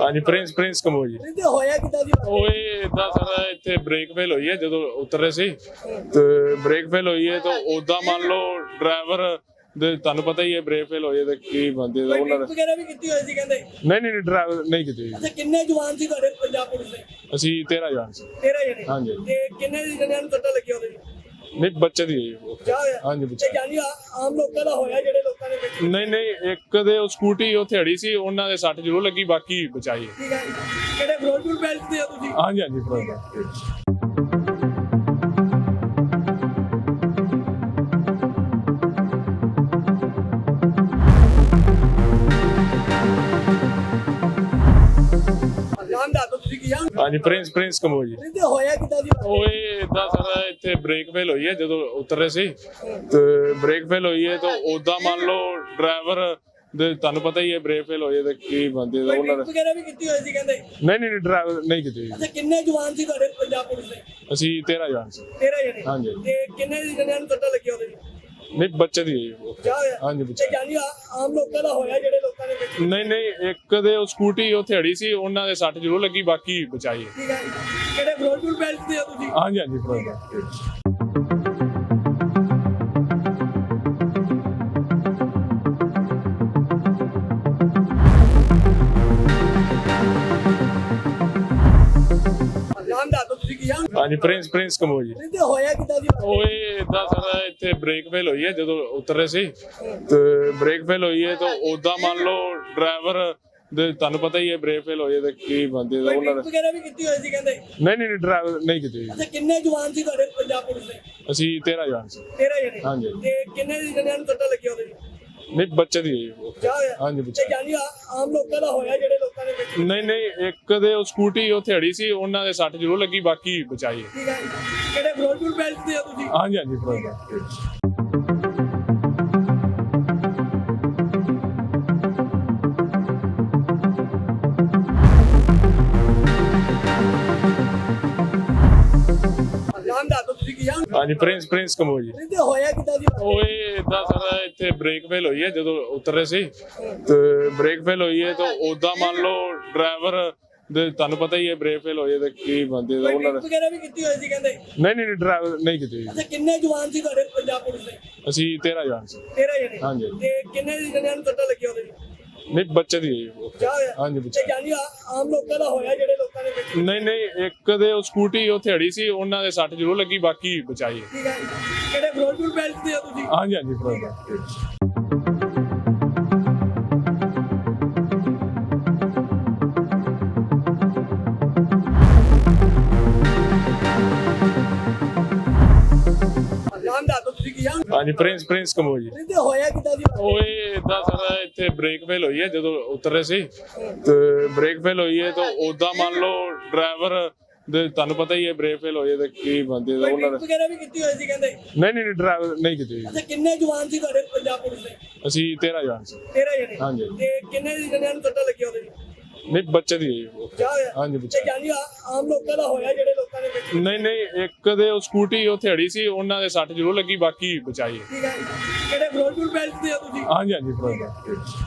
ਹਾਂਜੀ Prince Prince Kamboj ਜੀ। ਤੇ ਹੋਇਆ ਕਿਦਾਂ ਉਹ ਇਹ ਇਦਾਂ ਸਾਰਾ ਇੱਥੇ ਬ੍ਰੇਕ ਫੇਲ ਹੋਈ ਹੈ ਜਦੋਂ ਉਤਰ ਰਹੇ ਸੀ। ਤੇ ਬ੍ਰੇਕ ਫੇਲ ਹੋਈ ਹੈ ਤਾਂ ਉਦਾਂ ਮੰਨ ਲਓ ਡਰਾਈਵਰ ਦੇ ਤੁਹਾਨੂੰ ਪਤਾ ਹੀ ਹੈ ਬ੍ਰੇਕ ਫੇਲ ਹੋਈ ਹੈ ਤੇ ਕੀ ਬੰਦੇ ਦਾ ਉਹਨਾਂ ਨੇ ਵਗੈਰਾ ਵੀ ਕੀਤੀ ਹੋਈ ਸੀ ਕਹਿੰਦੇ? ਨਹੀਂ ਨਹੀਂ ਡਰਾਈਵਰ ਨਹੀਂ ਕੀਤੀ ਜੀ। ਅੱਛਾ ਕਿੰਨੇ ਜਵਾਨ ਸੀ ਤੁਹਾਡੇ ਪੰਜਾਬ ਪੁਲਿਸ ਦੇ? ਅਸੀਂ 13 ਜਾਣ ਸੀ। 13 ਜਣੇ? ਹਾਂਜੀ। ਤੇ ਕਿੰਨੇ ਜਣਿਆਂ ਨੂੰ ਸੱਟਾਂ ਲੱਗੀਆਂ ਉਹਦੇ ਨਹੀਂ ਬੱਚੇ ਦੀ ਹਾਂਜੀ, ਬੱਚਾ। ਤੇ ਜਾਨੀ ਆਮ ਲੋਕਾਂ ਦਾ ਹੋਇਆ ਜਿਹੜੇ ਲੋਕਾਂ ਨੇ ਵਿੱਚ? ਨਹੀਂ ਨਹੀਂ ਇੱਕ ਦੇ ਉਹ ਸਕੂਟੀ ਉੱਥੇ ਅੜੀ ਸੀ ਉਹਨਾਂ ਦੇ ਸੱਟ ਜ਼ਰੂਰ ਲੱਗੀ ਬਾਕੀ ਬਚਾਈ ਹੈ। ਠੀਕ ਹੈ। ਕਿਹੜੇ ਫਿਰੋਜ਼ਪੁਰ ਬੈਲਟ ਦੇ ਹੋ ਤੁਸੀਂ? ਹਾਂਜੀ ਹਾਂਜੀ ਪ੍ਰੋਬਲਮ ਨਾਮ ਦੱਸੋ ਤੁਸੀਂ ਕੀ ਆ ਹਾਂਜੀ ਪ੍ਰਿੰਸ ਪ੍ਰਿੰਸ ਕੰਬੋਜ ਜੀ। ਤੇ ਹੋਇਆ ਕਿਦਾਂ ਦੀ ਉਹ ਇਹ ਇਦਾਂ ਸਾਰਾ ਇੱਥੇ ਬ੍ਰੇਕ ਫੇਲ ਹੋਈ ਹੈ ਜਦੋਂ ਉਤਰ ਰਹੇ ਸੀ। ਤੇ ਬ੍ਰੇਕ ਫੇਲ ਹੋਈ ਹੈ ਤਾਂ ਉਦਾਂ ਮੰਨ ਲਓ ਡਰਾਈਵਰ ਦੇ ਤੁਹਾਨੂੰ ਪਤਾ ਹੀ ਹੈ ਬ੍ਰੇਕ ਫੇਲ ਹੋਈ ਹੈ ਤੇ ਕੀ ਬੰਦੇ ਦਾ ਉਹਨਾਂ ਨੇ ਵਗੈਰਾ ਵੀ ਕੀਤੀ ਹੋਈ ਸੀ ਕਹਿੰਦੇ? ਨਹੀਂ ਨਹੀਂ ਡਰਾਈਵਰ ਨਹੀਂ ਕੀਤੀ ਜੀ। ਅੱਛਾ ਕਿੰਨੇ ਜਵਾਨ ਸੀ ਤੁਹਾਡੇ ਪੰਜਾਬ ਪੁਲਿਸ ਦੇ? ਅਸੀਂ 13 ਜਾਣ ਸੀ। 13 ਜਣੇ। ਹਾਂਜੀ। ਤੇ ਕਿੰਨੇ ਜਣਿਆਂ ਨੂੰ ਸੱਟਾਂ ਲੱਗੀਆਂ ਉਹਦੇ ਨਹੀਂ ਬੱਚੇ ਦੀ ਹੈ। ਜੀ ਹਾਂਜੀ, ਬੱਚਾ। ਜਾਨੀ ਆਮ ਲੋਕਾਂ ਦਾ ਹੋਇਆ ਜਿਹੜੇ ਲੋਕਾਂ ਨੇ ਵਿੱਚ ਨਹੀਂ ਨਹੀਂ ਇੱਕ ਦੇ ਉਹ ਸਕੂਟੀ ਉੱਥੇ ਅੜੀ ਸੀ ਉਹਨਾਂ ਦੇ ਸੱਟ ਜ਼ਰੂਰ ਲੱਗੀ ਬਾਕੀ ਬਚਾਈ ਹੈ। ਠੀਕ ਹੈ। ਕਿਹੜੇ ਫਿਰੋਜ਼ਪੁਰ ਬੈਲਟ ਦੇ ਹੋ ਤੁਸੀਂ? ਹਾਂਜੀ ਹਾਂਜੀ ਪ੍ਰੋਬਲਮ ਹਾਂਜੀ ਪ੍ਰਿੰਸ ਪ੍ਰਿੰਸ ਕੰਬੋਜ ਜੀ। ਤੇ ਹੋਇਆ ਕਿਦਾਂ ਦੀ ਉਹ ਇਦਾਂ ਸਾਰਾ ਇੱਥੇ ਬ੍ਰੇਕ ਫੇਲ ਹੋਈ ਹੈ ਜਦੋਂ ਉਤਰ ਰਹੇ ਸੀ। ਤੇ ਬ੍ਰੇਕ ਫੇਲ ਹੋਈ ਹੈ ਤਾਂ ਉਦਾਂ ਮੰਨ ਲਓ ਡਰਾਈਵਰ ਦੇ ਤੁਹਾਨੂੰ ਪਤਾ ਹੀ ਹੈ ਬ੍ਰੇਕ ਫੇਲ ਹੋਈ ਹੈ ਤੇ ਕੀ ਬੰਦੇ ਦਾ ਉਹਨਾਂ ਨੇ ਵਗੈਰਾ ਵੀ ਕੀਤੀ ਹੋਈ ਸੀ ਕਹਿੰਦੇ? ਨਹੀਂ ਨਹੀਂ ਡਰਾਈਵਰ ਨਹੀਂ ਕੀਤੀ ਜੀ। ਅੱਛਾ ਕਿੰਨੇ ਜਵਾਨ ਸੀ ਤੁਹਾਡੇ ਪੰਜਾਬ ਪੁਲਿਸ ਦੇ? ਅਸੀਂ 13 ਜਾਣ ਸੀ। 13 ਜਣੇ। ਹਾਂਜੀ। ਤੇ ਕਿੰਨੇ ਜਣਿਆਂ ਨੂੰ ਸੱਟਾਂ ਲੱਗੀਆਂ ਉਹਦੇ ਨਹੀਂ ਬੱਚੇ ਦੀ ਹੈ ਜੀ ਹਾਂਜੀ, ਬੱਚਾ। ਤੇ ਜਾਨੀ ਆ- ਆਮ ਲੋਕਾਂ ਦਾ ਹੋਇਆ ਜਿਹੜੇ ਲੋਕਾਂ ਨੇ ਵਿੱਚ ਨਹੀਂ ਨਹੀਂ ਇੱਕ ਦੇ ਉਹ ਸਕੂਟੀ ਉੱਥੇ ਅੜੀ ਸੀ ਉਹਨਾਂ ਦੇ ਸੱਟ ਜ਼ਰੂਰ ਲੱਗੀ ਬਾਕੀ ਬਚਾਈ ਹੈ। ਠੀਕ ਹੈ। ਕਿਹੜੇ ਫਿਰੋਜ਼ਪੁਰ ਬੈਲਟ ਦੇ ਹੋ ਤੁਸੀਂ? ਹਾਂਜੀ ਹਾਂਜੀ ਪ੍ਰੋਬਲਮ ਹਾਂਜੀ ਪ੍ਰਿੰਸ ਪ੍ਰਿੰਸ ਕੰਬੋਜ ਜੀ ਤੇ ਹੋਇਆ ਕਿਦਾਂ ਦੀ ਉਹ ਇਹ ਇਦਾਂ ਸਾਰਾ ਇੱਥੇ ਬ੍ਰੇਕ ਫੇਲ ਹੋਈ ਹੈ ਜਦੋਂ ਉਤਰ ਰਹੇ ਸੀ। ਤੇ ਬ੍ਰੇਕ ਫੇਲ ਹੋਈ ਹੈ ਤਾਂ ਉਦਾਂ ਮੰਨ ਲਓ ਡਰਾਈਵਰ ਦੇ ਤੁਹਾਨੂੰ ਪਤਾ ਹੀ ਹੈ ਬ੍ਰੇਕ ਫੇਲ ਹੋਈ ਹੈ ਤੇ ਕੀ ਬੰਦੇ ਦਾ ਉਹਨਾਂ ਨੇ ਵਗੈਰਾ ਵੀ ਕੀਤੀ ਹੋਈ ਸੀ ਕਹਿੰਦੇ? ਨਹੀਂ ਨਹੀਂ ਡਰਾਈਵਰ ਨਹੀਂ ਕੀਤੀ ਜੀ। ਅੱਛਾ ਕਿੰਨੇ ਜਵਾਨ ਸੀ ਤੁਹਾਡੇ ਪੰਜਾਬ ਪੁਲਿਸ ਦੇ? ਅਸੀਂ 13 ਜਾਣ ਸੀ। 13 ਜਣੇ। ਹਾਂਜੀ। ਤੇ ਕਿੰਨੇ ਜਣਿਆਂ ਨੂੰ ਸੱਟਾਂ ਲੱਗੀਆਂ ਉਹਦੇ ਨਹੀਂ ਬੱਚੇ ਦੀ ਹੈ ਜੀ ਹਾਂਜੀ, ਬੱਚਾ। ਜਾਨੀ ਆਮ ਲੋਕਾਂ ਦਾ ਹੋਇਆ ਜਿਹੜੇ ਲੋਕਾਂ ਨੇ ਵਿੱਚ? ਨਹੀਂ ਨਹੀਂ ਇੱਕ ਦੇ ਉਹ ਸਕੂਟੀ ਉੱਥੇ ਅੜੀ ਸੀ ਉਹਨਾਂ ਦੇ ਸੱਟ ਜ਼ਰੂਰ ਲੱਗੀ ਬਾਕੀ ਬਚਾਈ ਹੈ। ਠੀਕ ਹੈ। ਕਿਹੜੇ ਫਿਰੋਜ਼ਪੁਰ ਬੈਲਟ ਦੇ ਹੋ ਤੁਸੀਂ? ਹਾਂਜੀ ਹਾਂਜੀ ਪ੍ਰੋਬਲਮ ਕੀ ਆ ਹਾਂਜੀ ਪ੍ਰਿੰਸ ਪ੍ਰਿੰਸ ਕੰਬੋਜ ਜੀ ਤੇ ਹੋਇਆ ਕਿਦਾਂ ਦੀ ਉਹ ਇਹ ਇਦਾਂ ਸਾਰਾ ਇੱਥੇ ਬ੍ਰੇਕ ਫੇਲ ਹੋਈ ਹੈ ਜਦੋਂ ਉਤਰ ਰਹੇ ਸੀ। ਤੇ ਬ੍ਰੇਕ ਫੇਲ ਹੋਈ ਹੈ ਤਾਂ ਉਦਾਂ ਮੰਨ ਲਓ ਡਰਾਈਵਰ ਦੇ ਤੁਹਾਨੂੰ ਪਤਾ ਹੀ ਹੈ ਬ੍ਰੇਕ ਫੇਲ ਹੋਈ ਹੈ ਤੇ ਕੀ ਬੰਦੇ ਦਾ ਉਹਨਾਂ ਨੇ ਵਗੈਰਾ ਵੀ ਕੀਤੀ ਹੋਈ ਸੀ ਕਹਿੰਦੇ? ਨਹੀਂ ਨਹੀਂ ਡਰਾਈਵਰ ਨਹੀਂ ਕੀਤੀ। ਅੱਛਾ ਕਿੰਨੇ ਜਵਾਨ ਸੀ ਤੁਹਾਡੇ ਪੰਜਾਬ ਪੁਲਿਸ ਦੇ? ਅਸੀਂ 13 ਜਾਣ ਸੀ। 13 ਜਣੇ? ਹਾਂਜੀ। ਤੇ ਕਿੰਨੇ ਜਣਿਆਂ ਨੂੰ ਸੱਟਾਂ ਲੱਗੀਆਂ ਉਹਦੇ ਨਹੀਂ ਬੱਚੇ ਦੀ ਹੈ। ਜੀ ਹੋਇਆ? ਹਾਂਜੀ, ਬੱਚਾ। ਤੇ ਜਾਨੀ ਆ- ਆਮ ਲੋਕਾਂ ਦਾ ਹੋਇਆ ਜਿਹੜੇ ਲੋਕਾਂ ਨਹੀਂ ਨਹੀਂ ਇੱਕ ਦੇ ਉਹ ਸਕੂਟੀ ਉੱਥੇ ਅੜੀ ਸੀ ਉਹਨਾਂ ਦੇ ਸੱਟ ਜ਼ਰੂਰ ਲੱਗੀ ਬਾਕੀ ਬਚਾਈ। ਕਿਹੜੇ ਫਿਰੋਜ਼ਪੁਰ ਬੈਲਟ ਦੇ ਹੋ ਤੁਸੀਂ? ਹਾਂਜੀ ਹਾਂਜੀ ਪ੍ਰੋਬਲਮ